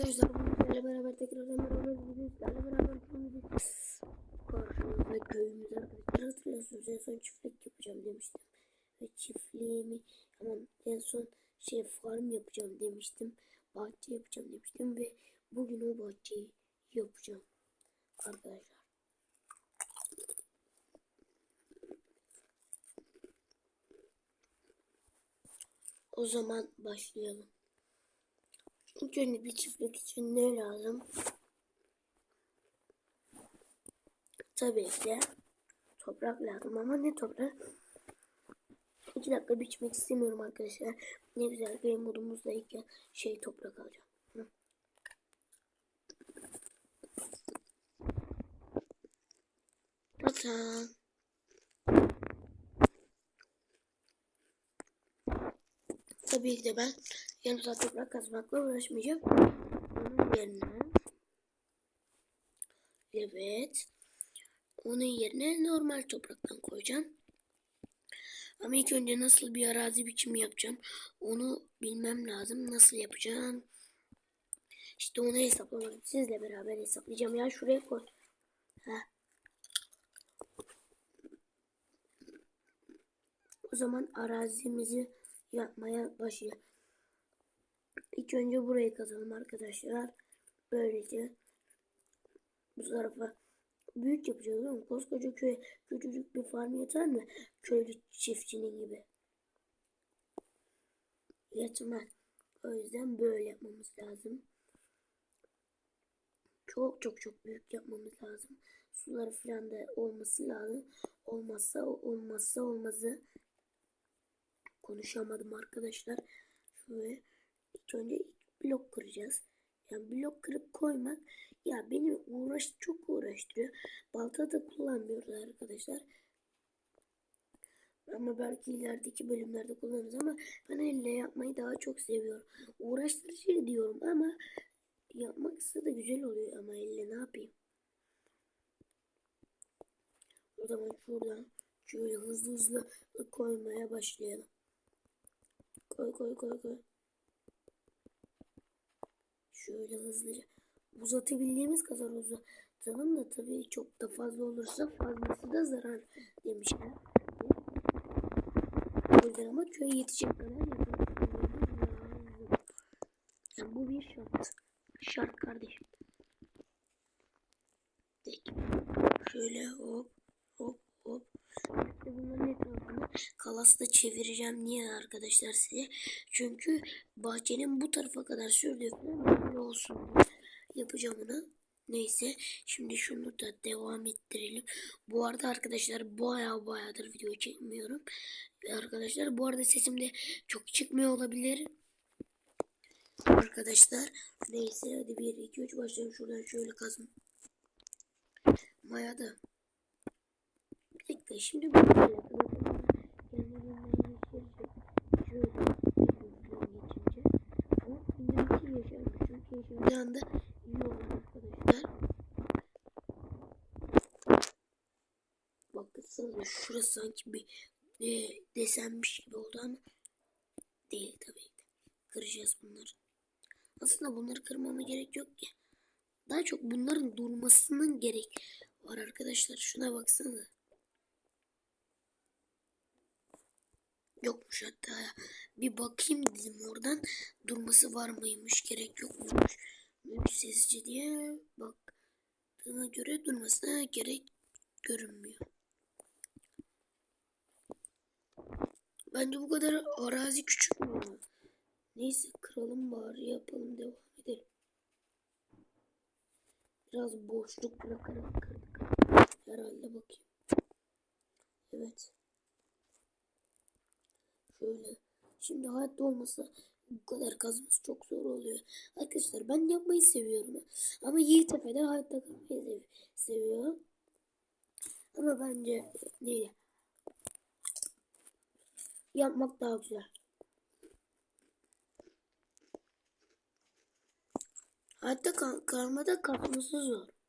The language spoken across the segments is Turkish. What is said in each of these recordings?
Arkadaşlar sizlerle beraber tekrardan beraber bugün sizlerle beraber köyümüzü karşımızda köyümüz arkadaşlar hatırlıyorsunuz en son çiftlik yapacağım demiştim. Ve çiftliğimi ama en son şey farm yapacağım demiştim. Bahçe yapacağım demiştim ve bugün o bahçeyi yapacağım arkadaşlar. O zaman başlayalım. İlk çiftlik için ne lazım? Tabii ki toprak lazım ama ne toprak? İki dakika biçmek istemiyorum arkadaşlar. Ne güzel game modumuzdayken şey toprak alacağım. Hı. Bakın. Tabii ki de ben yarım saat toprak kazmakla uğraşmayacağım. Onun yerine evet onun yerine normal topraktan koyacağım. Ama ilk önce nasıl bir arazi biçimi yapacağım onu bilmem lazım. Nasıl yapacağım? İşte onu hesaplamak sizle beraber hesaplayacağım. Ya şuraya koy. Heh. O zaman arazimizi yapmaya başlayalım. İlk önce burayı kazalım arkadaşlar. Böylece bu tarafa büyük yapacağız değil mi? Koskoca köy küçücük bir farm yeter mi? Köylü çiftçinin gibi. Yetmez. O yüzden böyle yapmamız lazım. Çok çok çok büyük yapmamız lazım. Suları falan da olması lazım. Olmazsa olmazsa olmazı konuşamadım arkadaşlar. Şöyle ilk önce blok kıracağız. Yani blok kırıp koymak ya beni uğraş çok uğraştırıyor. Balta da kullanmıyoruz arkadaşlar. Ama belki ilerideki bölümlerde kullanırız ama ben elle yapmayı daha çok seviyorum. Uğraştırıcı diyorum ama yapmaksa da güzel oluyor ama elle ne yapayım. O zaman şuradan şöyle hızlı hızlı koymaya başlayalım. Koy koy koy koy. Şöyle hızlıca uzatabildiğimiz kadar uzatalım da tabii çok da fazla olursa fazlası da zarar demişler. O yüzden ama köye yetecek kadar. Yani bu bir şart. Şart kardeşim. Peki. Şöyle hop İşte bunların etrafını kalasla çevireceğim. Niye arkadaşlar size? Çünkü bahçenin bu tarafa kadar sürdüğü falan böyle olsun yapacağım onu. Neyse şimdi şunu da devam ettirelim. Bu arada arkadaşlar baya bayağıdır video çekmiyorum. Ve arkadaşlar bu arada sesim de çok çıkmıyor olabilir. Arkadaşlar neyse hadi 1 2 3 başlayalım şuradan şöyle kazın. Maya da dakika şimdi bu böyle kendiliğinden geçirecek. Şöyle bir geçince. Ama illaki yaşarmış. Çünkü yaşadığı anda iyi olur arkadaşlar. Bakın şurası sanki bir e, desenmiş gibi oldu ama değil tabii ki. Kıracağız bunları. Aslında bunları kırmama gerek yok ki. Daha çok bunların durmasının gerek var arkadaşlar. Şuna baksana. Yokmuş hatta. Bir bakayım dedim oradan. Durması var mıymış gerek yok muymuş. Sessizce diye baktığına göre durmasına gerek görünmüyor. Bence bu kadar arazi küçük mü? Neyse kıralım bari yapalım devam edelim. Biraz boşluk bırakarak kırdık. Herhalde bakayım. Evet. Şöyle. Şimdi hayatta olmasa bu kadar kazması çok zor oluyor. Arkadaşlar ben yapmayı seviyorum. Ama Yiğit Efe de hayatta kalmayı seviyor. Ama bence değil. Yapmak daha güzel. Hatta kal karmada kalkması zor.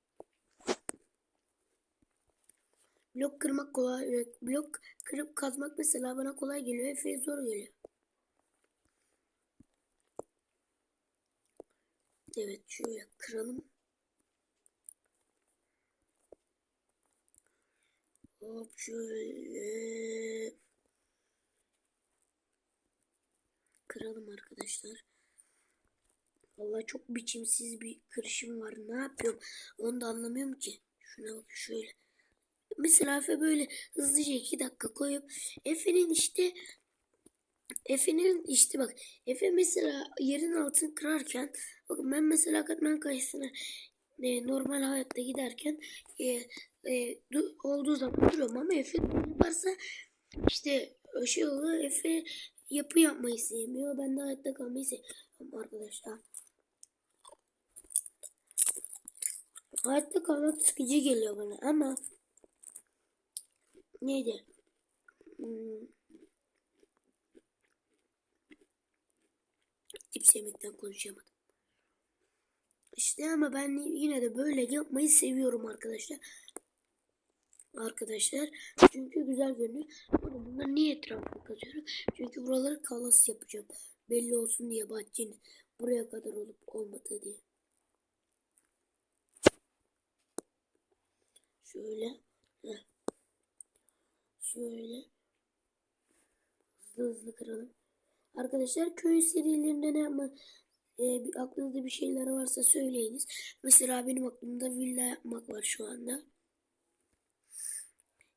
Blok kırmak kolay. Blok kırıp kazmak mesela bana kolay geliyor. Efe'ye zor geliyor. Evet şöyle kıralım. Hop şöyle. Kıralım arkadaşlar. Vallahi çok biçimsiz bir kırışım var. Ne yapıyorum? Onu da anlamıyorum ki. Şuna bak şöyle. Mesela böyle hızlıca iki dakika koyup Efe'nin işte Efe'nin işte bak Efe mesela yerin altını kırarken bakın ben mesela katman kayısına e, normal hayatta giderken e, e, du, olduğu zaman duruyorum ama Efe yaparsa işte şey oluyor Efe yapı yapmayı sevmiyor ben de hayatta kalmayı seviyorum arkadaşlar. Hayatta kalmak sıkıcı geliyor bana ama neydi? Hmm. Cips yemekten konuşamadım. İşte ama ben yine de böyle yapmayı seviyorum arkadaşlar. Arkadaşlar çünkü güzel görünüyor. Burada bunları niye etrafına kazıyorum? Çünkü buraları kalas yapacağım. Belli olsun diye bahçenin buraya kadar olup olmadığı diye. Şöyle. Heh. Şöyle. Hızlı hızlı kıralım. Arkadaşlar köy serilerinde ne yapma e, aklınızda bir şeyler varsa söyleyiniz. Mesela benim aklımda villa yapmak var şu anda.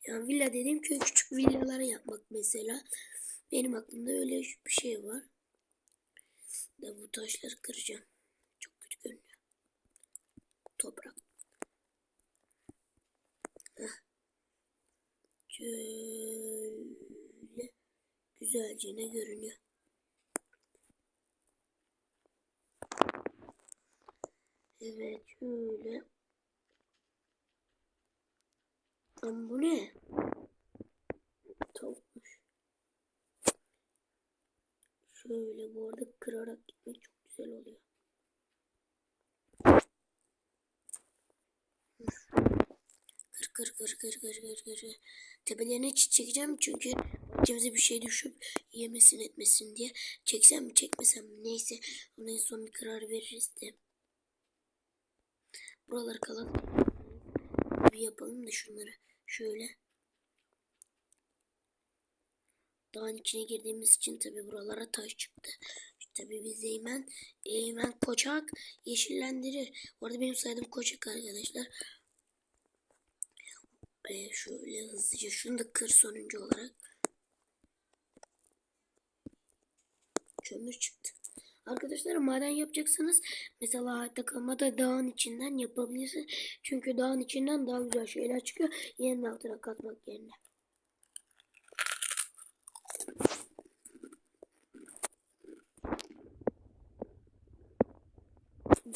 Yani villa dediğim köy küçük villaları yapmak mesela. Benim aklımda öyle bir şey var. Da bu taşları kıracağım. Çok kötü görünüyor. Toprak. Heh. Şöyle güzelce ne görünüyor. Evet şöyle. Ama bu ne? Tavukmuş. Şöyle bu arada kırarak gitmek çok güzel oluyor. Kır kır kır kır kır kır. Tepelerine çekeceğim çünkü bahçemize bir şey düşüp yemesin etmesin diye. Çeksem mi çekmesem mi neyse. Ona en son bir karar veririz de. Buraları kalan bir yapalım da şunları. Şöyle. Dağın içine girdiğimiz için tabi buralara taş çıktı. Tabi biz Eymen, Eymen koçak yeşillendirir. Bu arada benim saydığım koçak arkadaşlar. Ee, şöyle hızlıca şunu da kır sonuncu olarak. Kömür çıktı. Arkadaşlar maden yapacaksanız mesela hayatta dağın içinden yapabilirsiniz. Çünkü dağın içinden daha güzel şeyler çıkıyor. Yerin altına katmak yerine.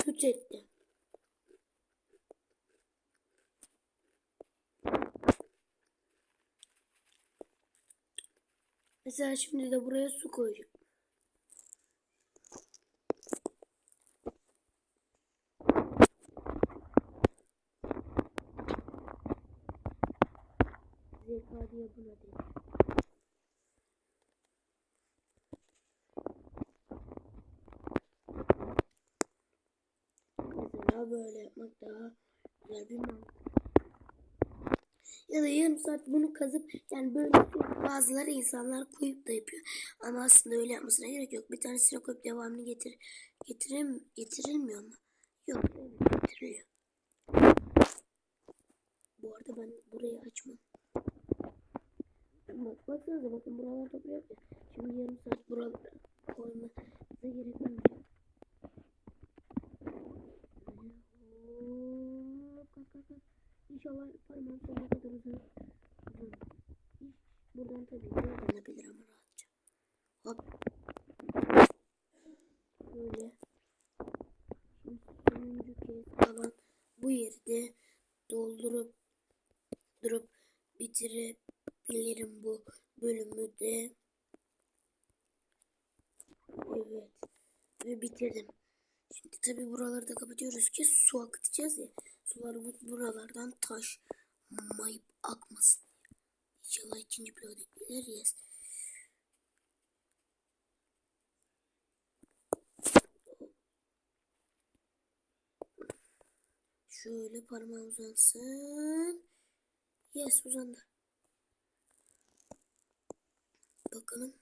Güç etti. Mesela şimdi de buraya su koyacağım. Zeka diye buna değil. Mesela böyle yapmak daha güzel mantık. Ya da yarım saat bunu kazıp yani böyle bazıları insanlar koyup da yapıyor. Ama aslında öyle yapmasına gerek yok. Bir tanesine koyup devamını getir getirem getirilmiyor mu? Yok getiriliyor. Bu arada ben burayı açmam. Bak baksanıza bakın buralar toprak ya. Şimdi yarım saat buralara koymanıza gerek yok. İnşallah parmağım sonuna kadar uzun. uzun. Buradan tabii kullanabilir ama rahatça. Hop. Böyle. Şimdi sonuncu kez kalan bu yerde doldurup durup bitirebilirim bu bölümü de. Evet. Ve bitirdim. Şimdi tabi buraları da kapatıyoruz ki su akıtacağız ya. Sularımız buralardan taş mayıp akmasın. İnşallah ikinci bloğa geliriz. Şöyle parmağım uzansın. Yes uzandı. Bakalım.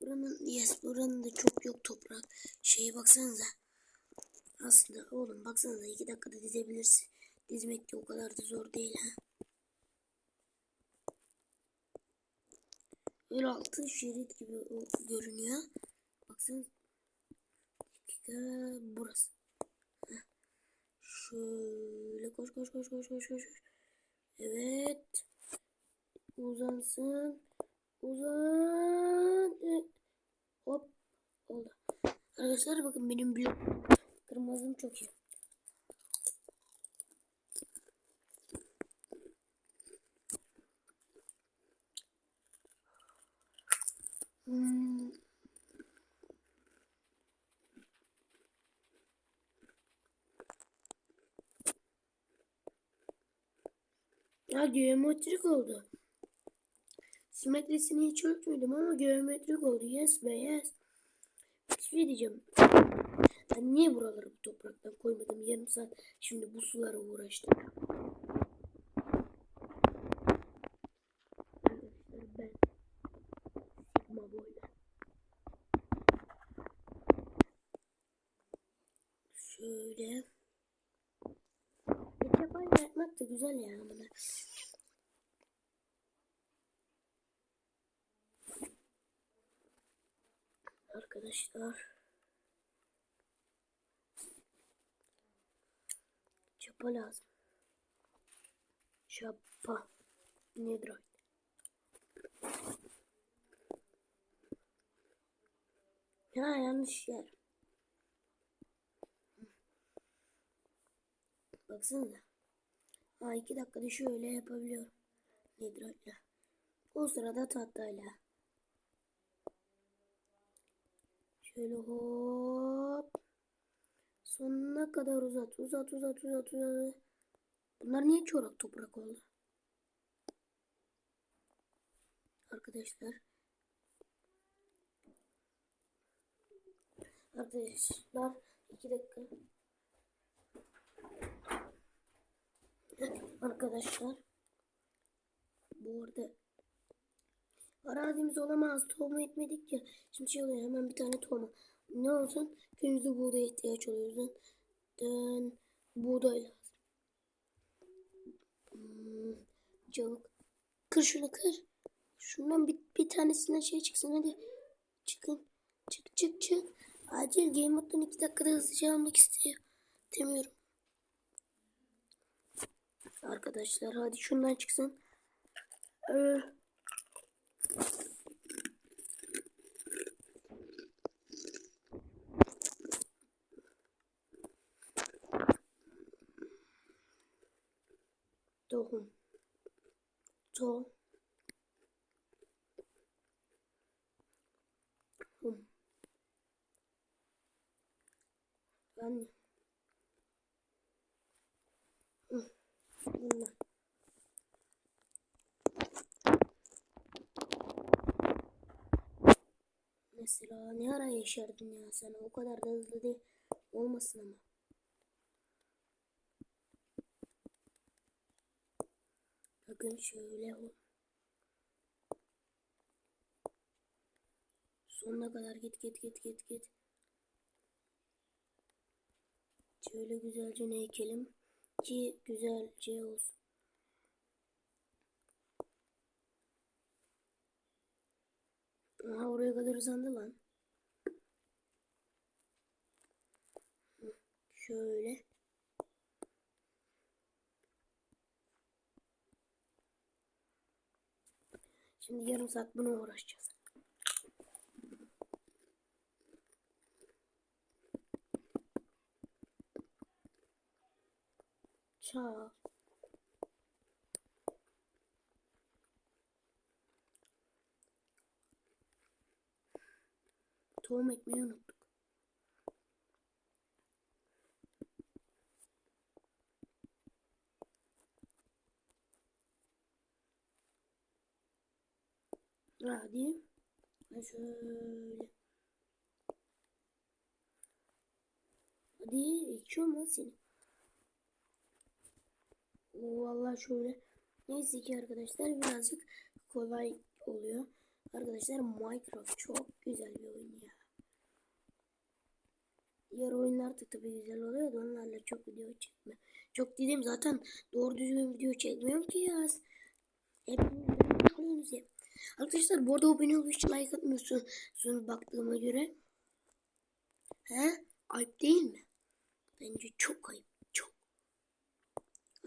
Buranın yes buranın da çok yok toprak. Şeye baksanıza. Aslında oğlum baksanıza iki dakikada dizebilirsin. Dizmek de o kadar da zor değil ha. Böyle altı şerit gibi görünüyor. Baksana. Dakika burası. Heh. Şöyle koş koş koş koş koş. koş. Evet. Uzansın. Uzan. E, Hop. Oldu. Arkadaşlar bakın benim blok kırmızım çok iyi. Hmm. Ya geometrik oldu. Simetrisini hiç ölçmedim ama geometrik oldu. Yes be yes. Bir şey diyeceğim. Ben niye buraları bu topraktan koymadım? Yarım saat şimdi bu sulara uğraştım. Ben Sigma boyla. Şöyle. Yapmak da güzel ya bana. Arkadaşlar. Çapa lazım. Çapa. Nedir o? Ya yanlış yer. Baksanıza. Ha iki dakikada şöyle yapabiliyorum. Nedir o? Sırada tahtayla. Şöyle hop. Sonuna kadar uzat. Uzat uzat uzat uzat. Bunlar niye çorak toprak oldu? Arkadaşlar. Arkadaşlar. iki dakika. Arkadaşlar. Bu arada Arazimiz olamaz. Tohum etmedik ya. Şimdi şey oluyor hemen bir tane tohum. Ne olsun? Köyümüzde buğday ihtiyaç oluyor. Yüzden den buğday lazım. Hmm, çabuk. Kır şunu kır. Şundan bir, bir tanesinden şey çıksın hadi. Çıkın. Çık çık çık. Acil game moddan iki dakikada hızlıca almak istiyor. Demiyorum. Arkadaşlar hadi şundan çıksın. Ee, Tohum. Tohum. Ben. Bunlar. Mesela ne ara yaşardın ya sen o kadar da hızlı değil olmasın ama. Bakın şöyle o. Sonuna kadar git git git git git. Şöyle güzelce ne ekelim ki güzelce olsun. Aha oraya kadar uzandı lan. Şöyle. Şimdi yarım saat buna uğraşacağız. Çağ. Tohum ekmeği unuttuk. Hadi. Şöyle. Hadi içiyorum lan seni. Oo, vallahi şöyle. Neyse ki arkadaşlar birazcık kolay oluyor. Arkadaşlar Minecraft çok güzel bir oyun ya. Diğer oyunlar da tabii güzel oluyor da onlarla çok video çekme. Çok dedim zaten doğru düzgün video çekmiyorum ki ya. Hepiniz ya. Arkadaşlar bu arada abone olup hiç like atmıyorsun. Sonra baktığıma göre. He? Ayıp değil mi? Bence çok ayıp. Çok.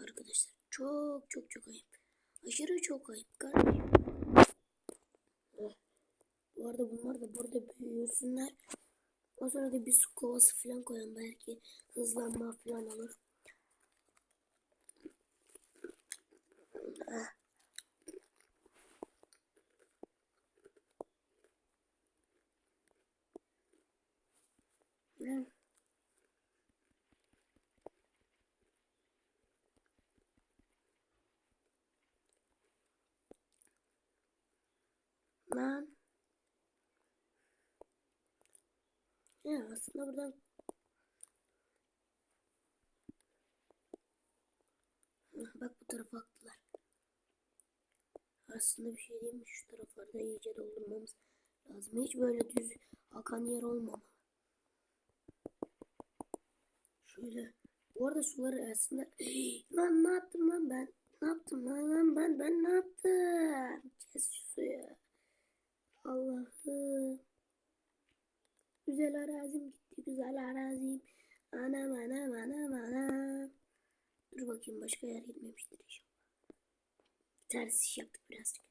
Arkadaşlar çok çok çok ayıp. Aşırı çok ayıp kardeşim. Oh. Bu arada bunlar da burada büyüyorsunlar. O sırada bir su kovası falan koyalım. Belki hızlanma falan olur. Ah. Lan. Lan. Ya aslında buradan Bak bu tarafa aktılar. Aslında bir şey değil mi? Şu taraflarda iyice doldurmamız lazım. Hiç böyle düz akan yer olmamalı. Şöyle. Bu arada suları aslında... lan ne yaptım lan ben? Ne yaptım lan, lan ben? Ben ne yaptım? Kes şu suyu. Allah'ım. Güzel arazim gitti. Güzel arazim. Anam anam anam anam. Dur bakayım başka yer gitmemiştir inşallah. Ters iş yaptık birazcık.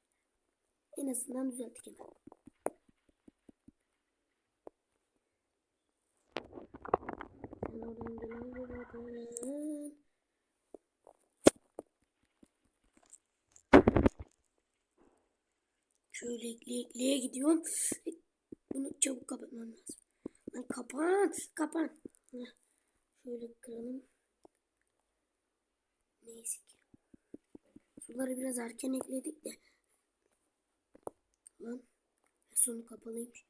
En azından düzelttik hemen. Şöyle ekleye ekleye gidiyorum. Bunu çabuk kapatmam lazım. Lan kapan, kapan. Şöyle kıralım. Neyse ki. Suları biraz erken ekledik de. Lan. Sonu kapalıymış.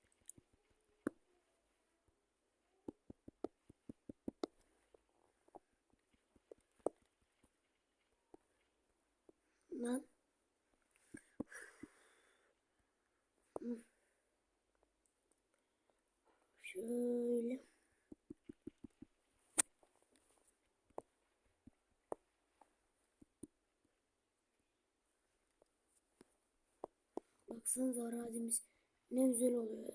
Lan. Hı. Şöyle. Baksanıza arazimiz ne güzel oluyor.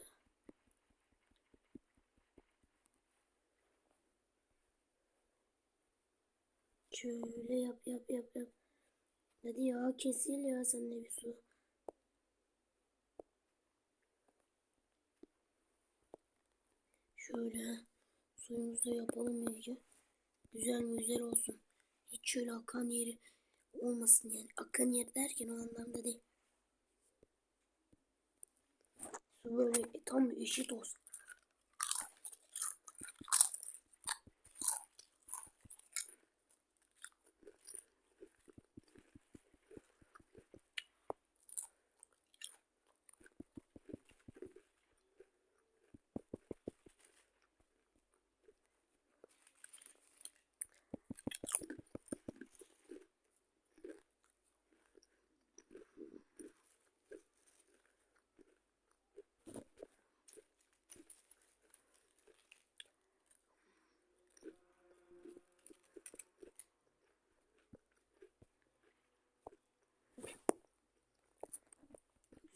Şöyle yap yap yap yap. Hadi ya kesil ya sen de bir su. Şöyle suyumuzu yapalım iyice. Güzel güzel olsun. Hiç şöyle akan yeri olmasın yani. Akan yer derken o anlamda değil. Su böyle tam eşit olsun.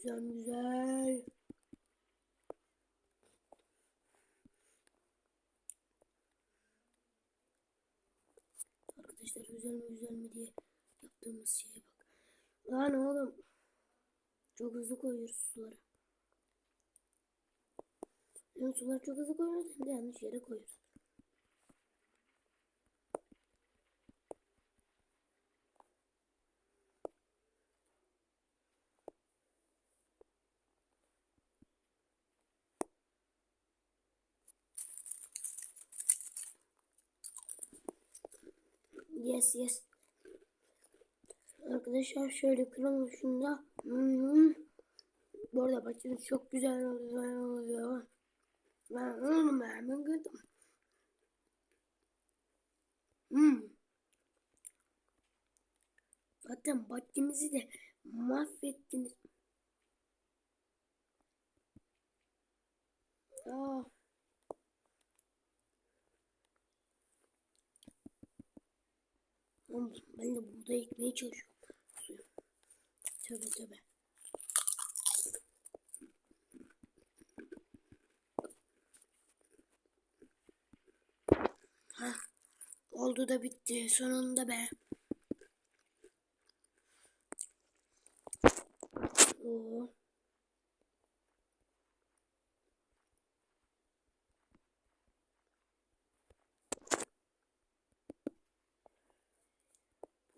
Güzel güzel. Arkadaşlar güzel mi güzel mi diye yaptığımız şeye bak. Lan oğlum. Çok hızlı koyuyoruz suları. Hem suları çok hızlı koyuyoruz hem de yanlış yere koyuyoruz. Yes yes. Arkadaşlar şöyle kıralım şunu da. Hmm. Bu arada bahçemiz çok güzel oluyor. Ben onu memnun gördüm. Hmm. Zaten bahçemizi de mahvettiniz. Aa. Ben de buğday ekmeye çalışıyorum. Tövbe tövbe. Hah. Oldu da bitti. Sonunda be. Oo.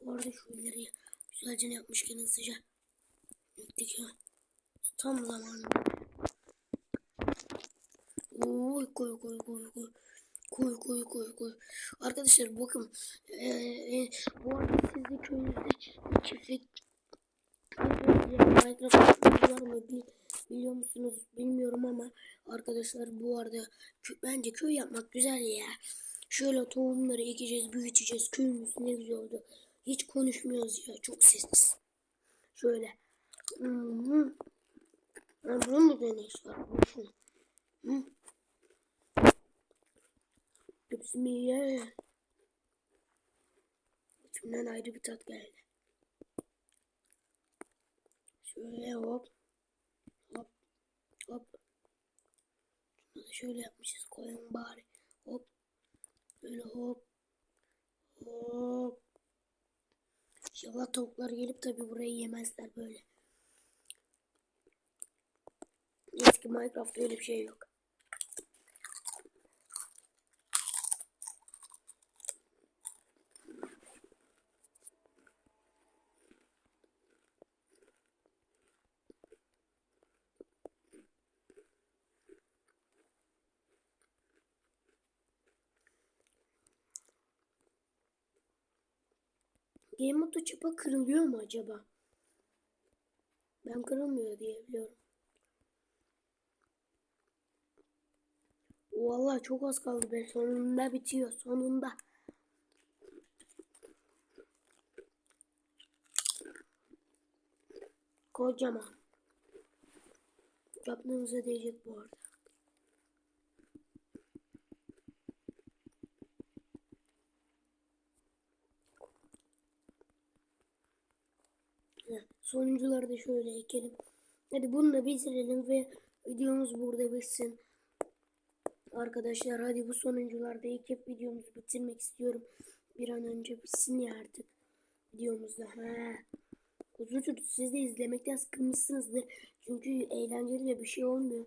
Bu arada şu ileri güzelce yapmışken hızlıca gittik ya. Tam zamanı. Oy koy koy koy koy. Koy koy koy koy. Arkadaşlar bakın. Ee, bu arada siz de köyünüzde çiftlik Minecraft var mı bil, biliyor musunuz bilmiyorum ama arkadaşlar bu arada bence köy yapmak güzel ya. Şöyle tohumları ekeceğiz, büyüteceğiz. Köyümüz ne güzel oldu. Hiç konuşmuyoruz ya. Çok sessiz. Şöyle. Hmm. hmm. Bunun mu ne iş var? Boşun. Hı? Bismillah. İçimden ayrı bir tat geldi. Şöyle hop. Hop. Hop. Şunu da şöyle yapmışız. Koyalım bari. Hop. Böyle hop. Hop. İnşallah tavuklar gelip tabi burayı yemezler böyle. Eski Minecraft'ta öyle bir şey yok. Game modu çapa kırılıyor mu acaba? Ben kırılmıyor diye biliyorum. Vallahi çok az kaldı be. Sonunda bitiyor. Sonunda. Kocaman. Yaptığınıza değecek bu arada. Sonuncuları da şöyle ekelim. Hadi bunu da bitirelim ve videomuz burada bitsin. Arkadaşlar hadi bu sonuncularda ekip videomuzu bitirmek istiyorum. Bir an önce bitsin ya artık videomuzda. Ha. Uzun sürdü. Siz de izlemekten sıkılmışsınızdır. Çünkü eğlenceli bir şey olmuyor.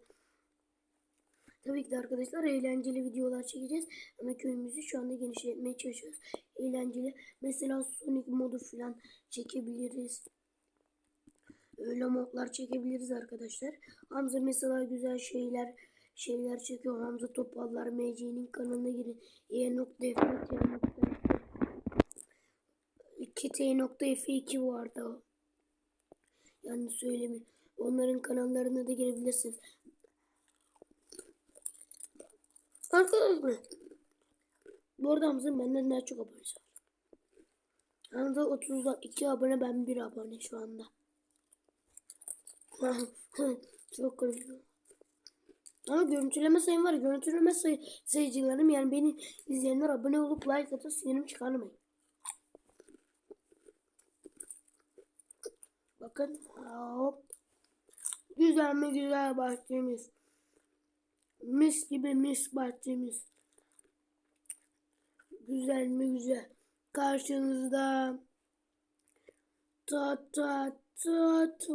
Tabii ki de arkadaşlar eğlenceli videolar çekeceğiz. Ama köyümüzü şu anda genişletmeye çalışıyoruz. Eğlenceli. Mesela Sonic modu falan çekebiliriz. Öyle modlar çekebiliriz arkadaşlar. Hamza mesela güzel şeyler şeyler çekiyor. Hamza Topallar MC'nin kanalına girin. E.F.2T.F2 bu arada. Yani söylemi. Onların kanallarına da girebilirsiniz. Arkadaşlar. Bu arada Hamza'nın benden daha çok abonesi var. Hamza 32 abone ben 1 abone şu anda. Çok konuşuyor. Ama görüntüleme sayım var. Görüntüleme say sayıcılarım yani beni izleyenler abone olup like atıp sinirim çıkarmayın. Bakın hop. Güzel mi güzel bahçemiz. Mis gibi mis bahçemiz. Güzel mi güzel. Karşınızda ta ta 蹉跎